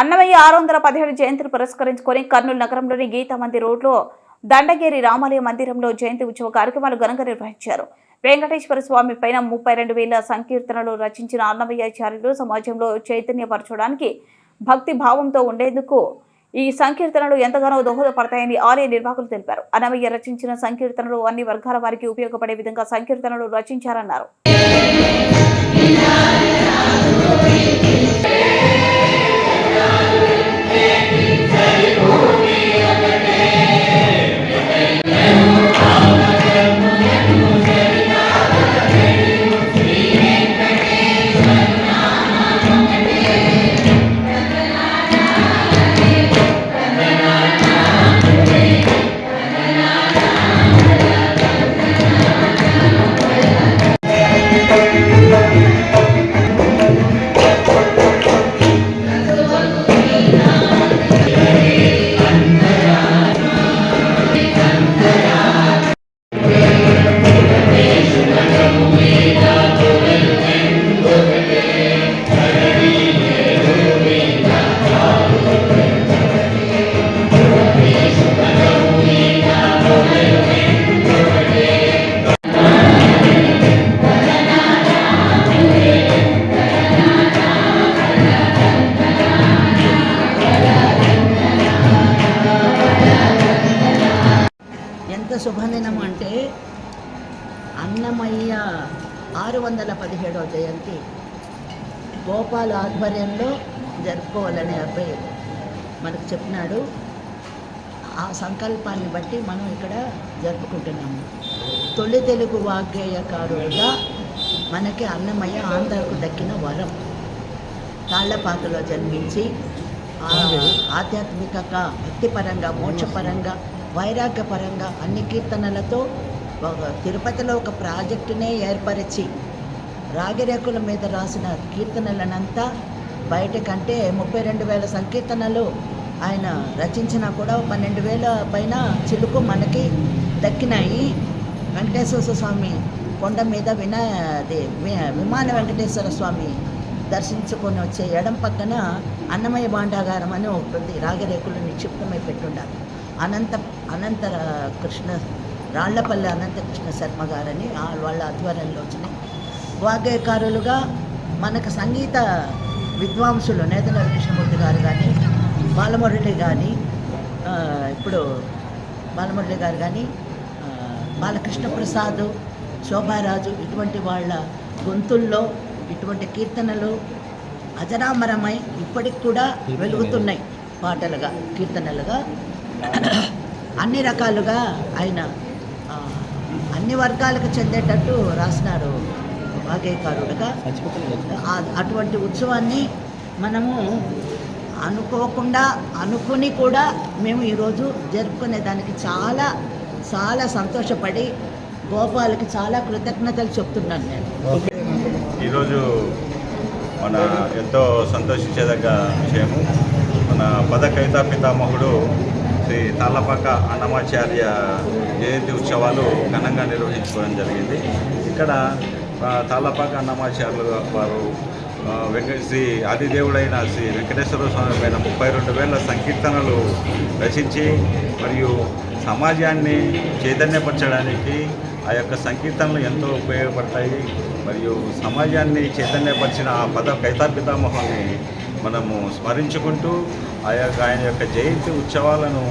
అన్నమయ్య ఆరు వందల పదిహేడు జయంతిని పురస్కరించుకొని కర్నూలు నగరంలోని గీతామంది రోడ్లో దండగిరి రామాలయ మందిరంలో జయంతి ఉత్సవ కార్యక్రమాలు ఘనంగా నిర్వహించారు. వెంకటేశ్వర స్వామి పైన ముప్పై రెండు వేల సంకీర్తనలు రచించిన అన్నమయ్యాచార్యులు సమాజంలో చైతన్యపరచడానికి భక్తి భావంతో ఉండేందుకు ఈ సంకీర్తనలు ఎంతగానో దోహదపడతాయని ఆలయ నిర్వాహకులు తెలిపారు. అన్నమయ్య రచించిన సంకీర్తనలు అన్ని వర్గాల వారికి ఉపయోగపడే విధంగా సంకీర్తనలు రచించారన్నారు. ఎంత శుభదినం అంటే అన్నమయ్య ఆరు వందల పదిహేడవ జయంతి. గోపాల్ ఆధ్వర్యంలో జరుపుకోవాలని అబ్బాయి మనకు చెప్పినాడు. ఆ సంకల్పాన్ని బట్టి మనం ఇక్కడ జరుపుకుంటున్నాము. తొలి తెలుగు వాగ్గేయకారుడుగా మనకి అన్నమయ్య ఆంధ్రకు దక్కిన వరం. తాళ్ళపాకలో జన్మించి ఆ ఆధ్యాత్మికంగా భక్తిపరంగా మోక్షపరంగా వైరాగ్యపరంగా అన్ని కీర్తనలతో ఒక తిరుపతిలో ఒక ప్రాజెక్టునే ఏర్పరిచి రాగిరేకుల మీద రాసిన కీర్తనలనంతా బయటకంటే ముప్పై రెండు వేల సంకీర్తనలు ఆయన రచించినా కూడా పన్నెండు వేల పైన చిలుకు మనకి దక్కినాయి. వెంకటేశ్వర స్వామి కొండ మీద విన అది విమాన వెంకటేశ్వర స్వామి దర్శించుకొని వచ్చే ఎడం పక్కన అన్నమయ్య భాండాగారం అని ఒకటి ఉంది రాగిరేకులు నిక్షిప్తమై పెట్టుండాలి అనంత అనంత కృష్ణ రాళ్ళపల్లి అనంత కృష్ణ శర్మ గారని ఆ- వాళ్ళ ఆధ్వర్యంలో వచ్చినాయి వాగ్గేయకారులుగా మనకు సంగీత విద్వాంసులు నేతల కృష్ణమూర్తి గారు కానీ బాలమురళి కానీ ఇప్పుడు బాలమురళి గారు కానీ బాలకృష్ణ ప్రసాద్ శోభారాజు ఇటువంటి వాళ్ళ గొంతుల్లో ఇటువంటి కీర్తనలు అజరామరమై ఇప్పటికి కూడా వెలుగుతున్నాయి పాటలుగా కీర్తనలుగా. అన్ని రకాలుగా ఆయన అన్ని వర్గాలకు చెందేటట్టు రాసినారు వాగేకారుడుగా. అటువంటి ఉత్సవాన్ని మనము అనుకోకుండా అనుకుని కూడా మేము ఈరోజు జరుపుకునే దానికి చాలా చాలా సంతోషపడి గోపాలకి చాలా కృతజ్ఞతలు చెప్తున్నాను నేను. ఈరోజు మన ఎంతో సంతోషించేదగ్గ విషయము. మన పద కవితా పితామహుడు శ్రీ తాళ్ళపాక అన్నమాచార్య జయంతి ఉత్సవాలు ఘనంగా నిర్వహించుకోవడం జరిగింది. ఇక్కడ తాళ్ళపాక అన్నమాచార్యులు వారు వెంకట శ్రీ ఆదిదేవుడైన శ్రీ వెంకటేశ్వర స్వామి పైన ముప్పై రెండు వేల సంకీర్తనలు రచించి మరియు సమాజాన్ని చైతన్యపరచడానికి ఆ యొక్క సంకీర్తనలు ఎంతో ఉపయోగపడతాయి. మరియు సమాజాన్ని చైతన్యపరిచిన ఆ పద కైతాపితామహాన్ని మనము స్మరించుకుంటూ ఆయా ఆయన యొక్క జయంతి ఉత్సవాలను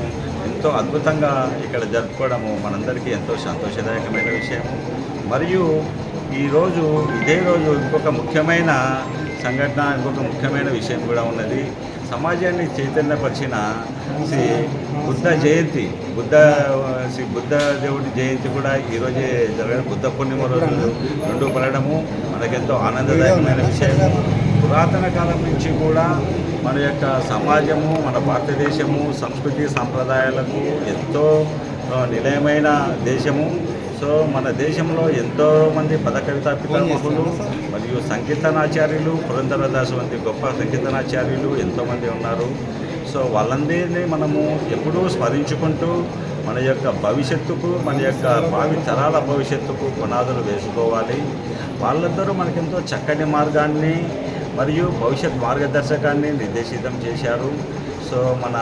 ఎంతో అద్భుతంగా ఇక్కడ జరుపుకోవడము మనందరికీ ఎంతో సంతోషదాయకమైన విషయం మరియు ఈరోజు ఇదే రోజు ఇంకొక ముఖ్యమైన సంఘటన ఇంకొక ముఖ్యమైన విషయం కూడా ఉన్నది. సమాజాన్ని చైతన్యపరిచిన శ్రీ బుద్ధ జయంతి బుద్ధ శ్రీ బుద్ధ దేవుడి జయంతి కూడా ఈరోజే జరగడం బుద్ధ పూర్ణిమ రోజు రెండు పడడము మనకెంతో ఆనందదాయకమైన విషయము. పురాతన కాలం నుంచి కూడా మన యొక్క సమాజము మన భారతదేశము సంస్కృతి సాంప్రదాయాలకు ఎంతో నిలయమైన దేశము. సో మన దేశంలో ఎంతో మంది పద కవితా పితామహులు మరియు సంకీర్తనాచార్యులు పురంధరదాసు వంటి గొప్ప సంకీర్తనాచార్యులు ఎంతోమంది ఉన్నారు. సో వాళ్ళందరినీ మనము ఎప్పుడూ స్మరించుకుంటూ మన యొక్క భవిష్యత్తుకు మన యొక్క భావి తరాల భవిష్యత్తుకు పునాదులు వేసుకోవాలి. వాళ్ళందరూ మనకెంతో చక్కని మార్గాన్ని మరియు భవిష్యత్ మార్గదర్శకాన్ని నిర్దేశితం చేశారు. సో మన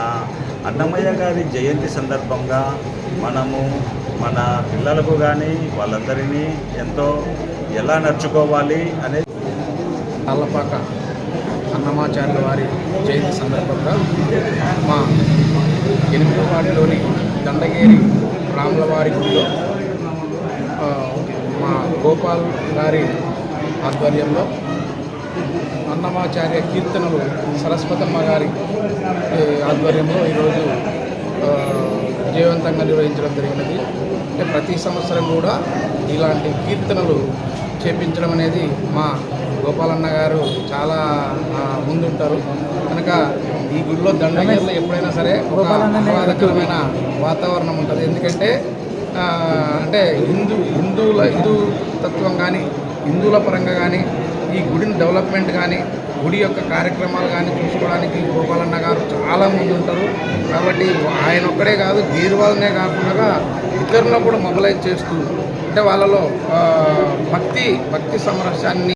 అన్నమయ్య గారి జయంతి సందర్భంగా మనము మన పిల్లలకు కానీ వాళ్ళందరినీ ఎంతో ఎలా నడుచుకోవాలి అనేది తల్లపాక అన్నమాచార్యుల వారి జయంతి సందర్భంగా మా ఎనిమిదో వార్డులోని దండగేరి రాములవారి గుడిలో మా గోపాల్ గారి ఆధ్వర్యంలో అన్నమాచార్య కీర్తనలు సరస్వతమ్మ గారి ఆధ్వర్యంలో ఈరోజు విజయవంతంగా నిర్వహించడం జరిగినది. అంటే ప్రతి సంవత్సరం కూడా ఇలాంటి కీర్తనలు చేపించడం అనేది మా గోపాలన్న గారు చాలా ముందుంటారు. కనుక ఈ గుడిలో దండగిరిలో ఎప్పుడైనా సరే ఒక ఆహ్లాదకరమైన వాతావరణం ఉంటుంది. ఎందుకంటే అంటే హిందూ హిందువుల హిందూ తత్వం కానీ హిందువుల పరంగా కానీ ఈ గుడిని డెవలప్మెంట్ కానీ గుడి యొక్క కార్యక్రమాలు కానీ చూసుకోవడానికి గోపాలన్న గారు చాలా మంది ఉంటారు. కాబట్టి ఆయన ఒక్కడే కాదు గీర్వాలనే కాకుండా ఇతరులను కూడా మొబలైజ్ చేస్తూ అంటే వాళ్ళలో భక్తి భక్తి సమరస్యాన్ని